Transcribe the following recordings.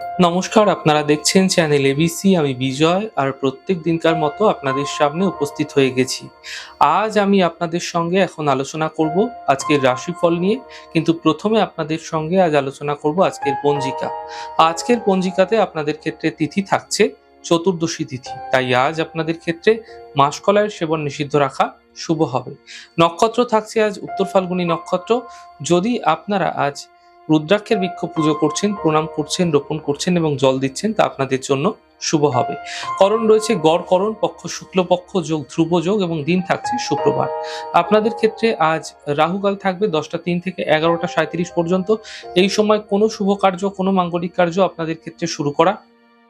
নমস্কার, আপনারা দেখছেন চ্যানেল এবিসি আমি বিজয়, আর প্রত্যেক দিনকার মতো আপনাদের সামনে উপস্থিত হয়ে গেছি। আজ আমি আপনাদের সঙ্গে এখন আলোচনা করব আজকের রাশিফল নিয়ে, কিন্তু প্রথমে আপনাদের সঙ্গে আজ আলোচনা করব আজকের পঞ্জিকা। আজকের পঞ্জিকাতে আপনাদের ক্ষেত্রে তিথি থাকছে চতুর্দশী তিথি, তাই আজ আপনাদের ক্ষেত্রে মাসকলাইয়ের সেবন নিষিদ্ধ রাখা শুভ হবে। নক্ষত্র থাকছে আজ উত্তর ফাল্গুনী নক্ষত্র। যদি আপনারা আজ রুদ্রাক্ষের বৃক্ষ পুজো করছেন, প্রণাম করছেন, রোপণ করছেন এবং জল দিচ্ছেন, তা আপনাদের জন্য শুভ হবে। করণ রয়েছে গড় করণ, পক্ষ শুক্লপক্ষ যোগ ধ্রুব যোগ এবং দিন থাকছে শুক্রবার। আপনাদের ক্ষেত্রে আজ রাহুকাল থাকবে দশটা তিন থেকে এগারোটা সাঁত্রিশ পর্যন্ত। এই সময় কোনো শুভ কার্য, কোনো মাঙ্গলিক কার্য আপনাদের ক্ষেত্রে শুরু করা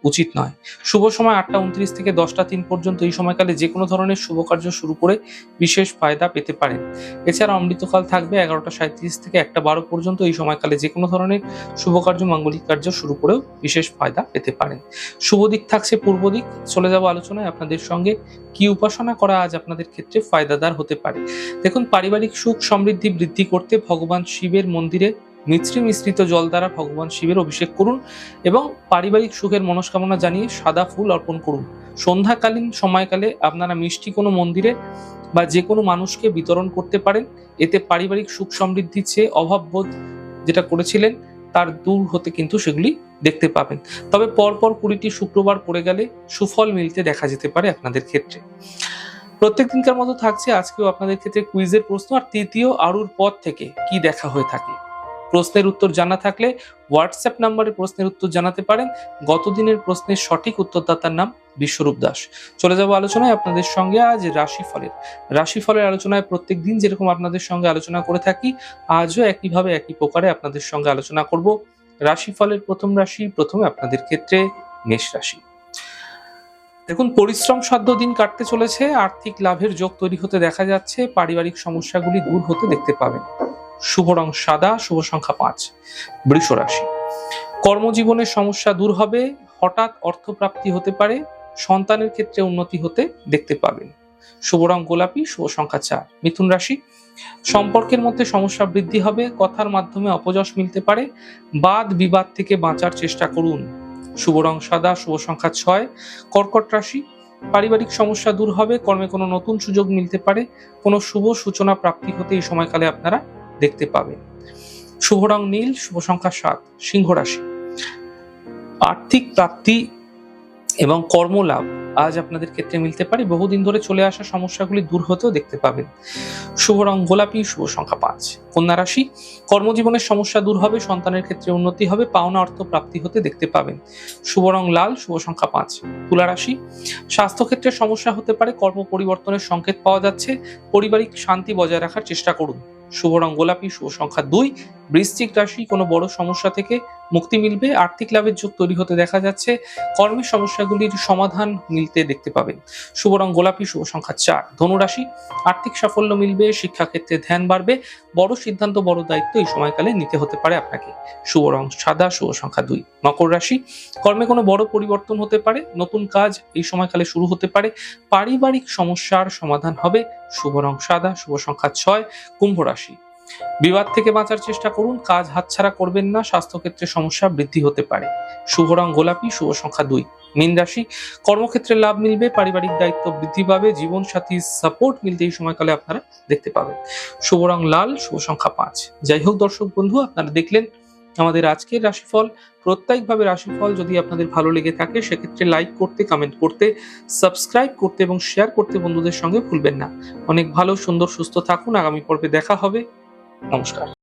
উচিত নয়। শুভ সময় আটটা উনত্রিশ থেকে দশটা তিন পর্যন্ত এই সময়কালে যে কোনো ধরনের শুভ কার্য শুরু করে বিশেষ ফায়দা পেতে পারেন। এছাড়া অমৃতকাল থাকবে এগারোটা সাঁত্রিশ থেকে একটা বারো পর্যন্ত এই সময়কালে যে কোনো ধরনের শুভ কার্য, মাঙ্গলিক কার্য শুরু করেও বিশেষ ফায়দা পেতে পারেন। শুভ দিক থাকছে পূর্ব দিক। চলে যাব আলোচনায় আপনাদের সঙ্গে কি উপাসনা করা আজ আপনাদের ক্ষেত্রে ফায়দাদার হতে পারে। দেখুন, পারিবারিক সুখ সমৃদ্ধি বৃদ্ধি করতে ভগবান শিবের মন্দিরে মিশ্রি মিশ্রিত জল দ্বারা ভগবান শিবের অভিষেক করুন এবং পারিবারিক সুখের মনস্কামনা জানিয়ে সাদা ফুল অর্পণ করুন। সন্ধ্যাকালীন সময়কালে আপনারা মিষ্টি কোনো মন্দিরে বা যে কোনো মানুষকে বিতরণ করতে পারেন। এতে পারিবারিক সুখ সমৃদ্ধির চেয়ে অভাববোধ যেটা করেছিলেন, তার দূর হতে কিন্তু সেগুলি দেখতে পাবেন। তবে পরপর কুড়িটি শুক্রবার পড়ে গেলে সুফল মিলতে দেখা যেতে পারে আপনাদের ক্ষেত্রে। প্রত্যেক দিনকার মতো থাকছে আজকেও আপনাদের ক্ষেত্রে কুইজের প্রশ্ন। আর তৃতীয় আরুর পর থেকে কি দেখা হয়ে থাকে? প্রশ্নের উত্তর জানা থাকলে হোয়াটসঅ্যাপ নাম্বারে প্রশ্নের উত্তর জানাতে পারেন। গত দিনের প্রশ্নের সঠিক উত্তরদাতার নাম বিশ্বরূপ দাস। চলে যাব আলোচনায় আপনাদের সঙ্গে আজ রাশিফলের। রাশিফলের আলোচনায় প্রত্যেক দিন যেরকম আপনাদের সঙ্গে আলোচনা করে থাকি, আজও একইভাবে একই প্রকারে আপনাদের সঙ্গে আলোচনা করব। রাশিফলের প্রথম রাশি, প্রথমে আপনাদের ক্ষেত্রে মেষ রাশি। দেখুন, পরিশ্রম সাধ্য দিন কাটতে চলেছে, আর্থিক লাভের যোগ তৈরি হতে দেখা যাচ্ছে, পারিবারিক সমস্যাগুলি দূর হতে দেখতে পাবেন। শুভ রং সাদা, শুভ সংখ্যা পাঁচ, বৃষ রাশি। কর্মজীবনের সমস্যা দূর হবে, হঠাৎ অর্থপ্রাপ্তি হতে পারে, সন্তানের ক্ষেত্রে উন্নতি হতে দেখতে পাবেন। শুভ রং গোলাপি, শুভ সংখ্যা চার, মিথুন রাশি। সম্পর্কের মধ্যে সমস্যা বৃদ্ধি হবে, কথার মাধ্যমে অপযশ মিলতে পারে, বাদ বিবাদ থেকে বাঁচার চেষ্টা করুন। শুভ রং সাদা, শুভ সংখ্যা ছয়, কর্কট রাশি। পারিবারিক সমস্যা দূর হবে, কর্মে কোনো নতুন সুযোগ মিলতে পারে, কোনো শুভ সূচনা প্রাপ্তি হতে এই সময়কালে আপনারা দেখতে পাবেন শুভ রং নীল, শুভ সংখ্যা সাত, সিংহ রাশি। আর্থিক প্রাপ্তি এবং কর্মলাভ আজ আপনাদের ক্ষেত্রে মিলতে পারে। বহুদিন ধরে চলে আসা সমস্যাগুলি দূর হতেও দেখতে পাবেন। শুভ রং গোলাপি, শুভ সংখ্যা পাঁচ। কন্যা রাশি, কর্মজীবনের সমস্যা দূর হবে, সন্তানের ক্ষেত্রে উন্নতি হবে, পাওনা অর্থ প্রাপ্তি হতে দেখতে পাবেন। শুভ রং লাল, শুভ সংখ্যা পাঁচ। তুলা রাশি, স্বাস্থ্যক্ষেত্রে সমস্যা হতে পারে, কর্ম পরিবর্তনের সংকেত পাওয়া যাচ্ছে। পারিবারিক শান্তি বজায় রাখার চেষ্টা করুন। শুভ রং গোলাপি শুভ সংখ্যা দুই। বৃশ্চিক রাশি কোনো বড় সমস্যা থেকে মুক্তি মিলবে। আর্থিক লাভের যোগ তৈরি হতে দেখা যাচ্ছে। কর্মের সমস্যাগুলির সমাধান মিলতে দেখতে পাবেন। শুভ রং গোলাপি, শুভ সংখ্যা চার। ধনুরাশি আর্থিক সাফল্য মিলবে, শিক্ষাক্ষেত্রে ধ্যান বাড়বে। বড় সিদ্ধান্ত, বড় দায়িত্ব এই সময়কালে নিতে হতে পারে আপনাকে। শুভ রং সাদা, শুভ সংখ্যা দুই। মকর রাশি, কর্মে কোনো বড় পরিবর্তন হতে পারে। নতুন কাজ এই সময়কালে শুরু হতে পারে। পারিবারিক সমস্যার সমাধান হবে। শুভ রং সাদা, শুভ সংখ্যা ছয়। কুম্ভ রাশি বিবাদ থেকে বাঁচার চেষ্টা করুন, কাজ হাতছাড়া করবেন না, স্বাস্থ্যক্ষেত্রে সমস্যা বৃদ্ধি হতে পারে। শুভ রং গোলাপি, শুভ সংখ্যা দুই। মীন রাশি, কর্মক্ষেত্রে লাভ মিলবে, পারিবারিক দায়িত্ব বৃদ্ধি পাবে জীবন সাথীর সাপোর্ট মিলতে এই সময়কালে আপনারা দেখতে পাবেন। শুভ রং লাল, শুভ সংখ্যা পাঁচ। যাই হোক দর্শক বন্ধু, আপনারা দেখলেন আমাদের আজকের রাশিফল। প্রত্যেকভাবে রাশিফল যদি আপনাদের ভালো লেগে থাকে, সেক্ষেত্রে লাইক করতে কমেন্ট করতে সাবস্ক্রাইব করতে এবং শেয়ার করতে বন্ধুদের সঙ্গে ভুলবেন না। অনেক ভালো, সুন্দর, সুস্থ থাকুন। আগামী পর্বে দেখা হবে। নমস্কার